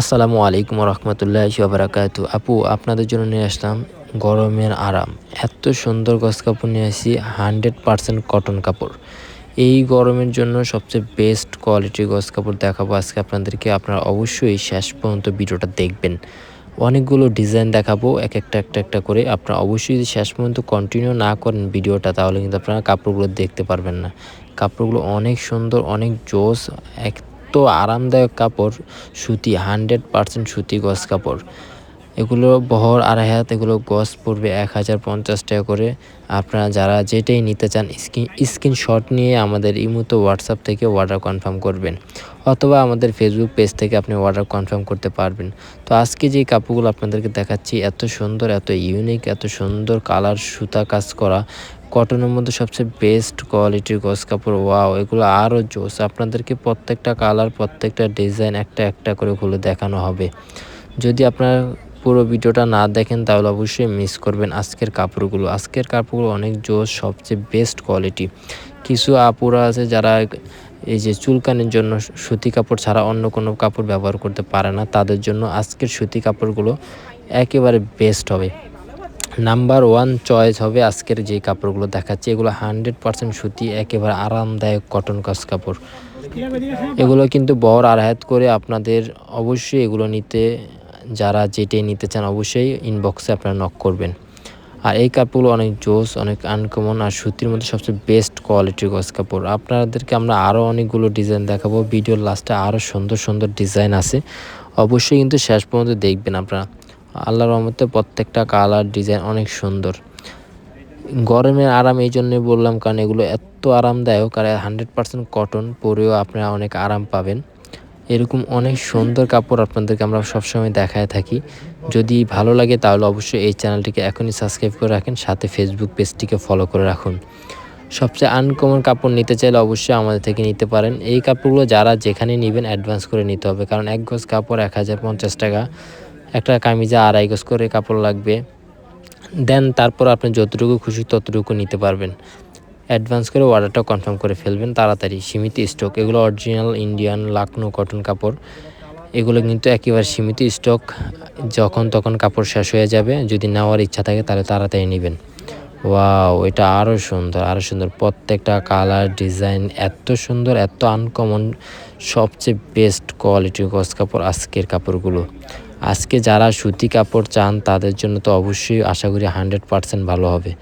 আসসালামু আলাইকুম রহমতুল্লাহ বারাকাতু আপু, আপনাদের জন্য নিয়ে আসলাম গরমের আরাম। এত সুন্দর গস কাপড় নিয়ে আসি হান্ড্রেড পারসেন্ট কটন কাপড়। এই গরমের জন্য সবচেয়ে বেস্ট কোয়ালিটির গস কাপড় দেখাবো আজকে আপনাদেরকে। আপনারা অবশ্যই শেষ পর্যন্ত ভিডিওটা দেখবেন। অনেকগুলো ডিজাইন দেখাবো, এক একটা একটা একটা করে। আপনারা অবশ্যই যদি শেষ পর্যন্ত কন্টিনিউ না করেন ভিডিওটা, তাহলে কিন্তু আপনারা কাপড়গুলো দেখতে পারবেন না। কাপড়গুলো অনেক সুন্দর, অনেক জোস, এক আরামদায়ক কাপড় সুতি হান্ড্রেড পারসেন্ট সুতি গজ কাপড়। এগুলো বহর আড়াই হাত এগুলো গস পড়বে এক হাজার পঞ্চাশ টাকা করে। আপনারা যারা যেটাই নিতে চান স্ক্রিন স্ক্রিনশট নিয়ে আমাদের ইমুতো হোয়াটসঅ্যাপ থেকে অর্ডার কনফার্ম করবেন, অথবা আমাদের ফেসবুক পেজ থেকে আপনি অর্ডার কনফার্ম করতে পারবেন। তো আজকে যে কাপড়গুলো আপনাদেরকে দেখাচ্ছি, এত সুন্দর, এত ইউনিক এত সুন্দর কালার সুতা কাজ করা। কটনের মধ্যে সবচেয়ে বেস্ট কোয়ালিটির গস কাপড় ওয়াও এগুলো আরও জোস। আপনাদেরকে প্রত্যেকটা কালার প্রত্যেকটা ডিজাইন একটা একটা করে খুলে দেখানো হবে। যদি আপনার পুরো ভিডিওটা না দেখেন, তাহলে অবশ্যই মিস করবেন আজকের কাপড়গুলো। আজকের কাপড়গুলো অনেক জোর সবচেয়ে বেস্ট কোয়ালিটি কিছু আপুরা আছে যারা এই যে চুলকানির জন্য সুতি কাপড় ছাড়া অন্য কোনো কাপড় ব্যবহার করতে পারে না, তাদের জন্য আজকের সুতি কাপড়গুলো একেবারে বেস্ট হবে। নাম্বার ওয়ান চয়েস হবে আজকের যে কাপড়গুলো দেখাচ্ছি। এগুলো হান্ড্রেড পারসেন্ট সুতি, একেবারে আরামদায়ক কটন কাজ কাপড়। এগুলো কিন্তু বর আড়ায়াত করে আপনাদের অবশ্যই এগুলো নিতে যারা যেটাই নিতে চান অবশ্যই ইনবক্সে আপনারা নক করবেন। আর এই কাপড়গুলো অনেক জোস, অনেক আনকমন আর সুতির মধ্যে সবচেয়ে বেস্ট কোয়ালিটির গস কাপড়। আপনাদেরকে আমরা আরও অনেকগুলো ডিজাইন দেখাবো। ভিডিওর লাস্টে আরও সুন্দর সুন্দর ডিজাইন আছে। অবশ্যই কিন্তু শেষ পর্যন্ত দেখবেন আপনারা। আল্লাহর রহমতে প্রত্যেকটা কালার ডিজাইন অনেক সুন্দর। গরমের আরাম এই জন্যই বললাম, কারণ এগুলো এত আরামদায়ক আর হান্ড্রেড পারসেন্ট কটন পরেও আপনারা অনেক আরাম পাবেন। এরকম অনেক সুন্দর কাপড় আপনাদেরকে আমরা সবসময় দেখায় থাকি। যদি ভালো লাগে তাহলে অবশ্যই এই চ্যানেলটিকে এখনই সাবস্ক্রাইব করে রাখেন, সাথে ফেসবুক পেজটিকে ফলো করে রাখুন। সবচেয়ে আনকমন কাপড় নিতে চাইলে অবশ্যই আমাদের থেকে নিতে পারেন। এই কাপড়গুলো যারা যেখানে নেবেন অ্যাডভান্স করে নিতে হবে, কারণ এক গজ কাপড় এক হাজার পঞ্চাশ টাকা, একটা কামিজে আড়াই গজ করে কাপড় লাগবে। দেন তারপর আপনি যতটুকু খুশি ততটুকু নিতে পারবেন। অ্যাডভান্স করে অর্ডারটা কনফার্ম করে ফেলবেন। তাড়াতাড়ি সীমিত স্টক, এগুলো অরিজিনাল ইন্ডিয়ান লাকনো কটন কাপড়। এগুলো কিন্তু একেবারে সীমিত স্টক, যখন তখন কাপড় শেষ হয়ে যাবে। যদি নেওয়ার ইচ্ছা থাকে তাহলে তাড়াতাড়ি নেবেন। ওয়াও, এটা আরও সুন্দর আরও সুন্দর। প্রত্যেকটা কালার, ডিজাইন এত সুন্দর, এত আনকমন, সবচেয়ে বেস্ট কোয়ালিটির গস কাপড় আজকের কাপড়গুলো। আজকে যারা সুতি কাপড় চান তাদের জন্য তো অবশ্যই আশা করি হান্ড্রেড পারসেন্ট ভালো হবে।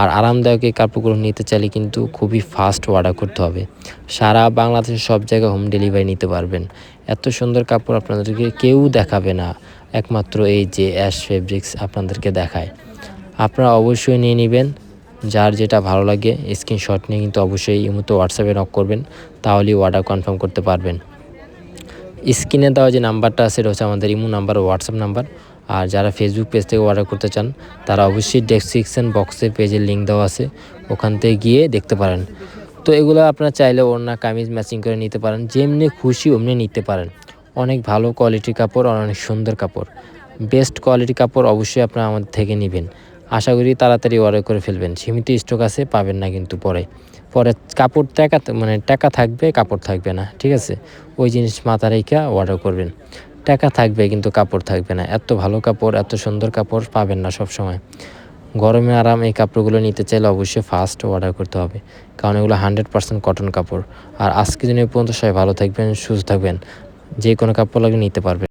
আর আরামদায়ক এই কাপড়গুলো নিতে চাইলে কিন্তু খুবই ফাস্ট অর্ডার করতে হবে। সারা বাংলাদেশের সব জায়গায় হোম ডেলিভারি নিতে পারবেন। এত সুন্দর কাপড় আপনাদেরকে কেউ দেখাবে না। একমাত্র এই যে অ্যাশ ফেব্রিক্স আপনাদেরকে দেখায়। আপনারা অবশ্যই নিয়ে নেবেন। যার যেটা ভালো লাগে স্ক্রিনশট নিয়ে কিন্তু অবশ্যই এই মুহূর্তে হোয়াটসঅ্যাপে নক করবেন। তাহলেই অর্ডার কনফার্ম করতে পারবেন। স্ক্রিনে দেওয়া যে নাম্বারটা আছে, এটা হচ্ছে আমাদের ইমো নাম্বার হোয়াটসঅ্যাপ নাম্বার আর যারা ফেসবুক পেজ থেকে অর্ডার করতে চান, তারা অবশ্যই ডেসক্রিপশন বক্সে পেজের লিঙ্ক দেওয়া আছে। ওখান থেকে গিয়ে দেখতে পারেন। তো এগুলো আপনারা চাইলে ওড়না, কামিজ ম্যাচিং করে নিতে পারেন। যেমনি খুশি, অমনি নিতে পারেন। অনেক ভালো কোয়ালিটির কাপড় আর অনেক সুন্দর কাপড়। বেস্ট কোয়ালিটি কাপড় অবশ্যই আপনারা আমাদের থেকে নেবেন। আশা করি তাড়াতাড়ি অর্ডার করে ফেলবেন। সীমিত স্টক আছে, পাবেন না কিন্তু পরে। পরে কাপড় টাকা মানে টাকা থাকবে, কাপড় থাকবে না। ঠিক আছে? ওই জিনিস মাথা রেখা অর্ডার করবেন। টাকা থাকবে কিন্তু কাপড় থাকবে না। এত ভালো কাপড়, এত সুন্দর কাপড় পাবেন না সব সময় গরমে আরাম এই কাপড়গুলো নিতে চাইলে অবশ্যই ফাস্ট অর্ডার করতে হবে। কারণ এগুলো হান্ড্রেড পার্সেন্ট কটন কাপড়। আর আজকে দিনে পর্যন্ত সবাই ভালো থাকবেন, সুস্থ থাকবেন। যে কোনো কাপড় লাগে নিতে পারবেন।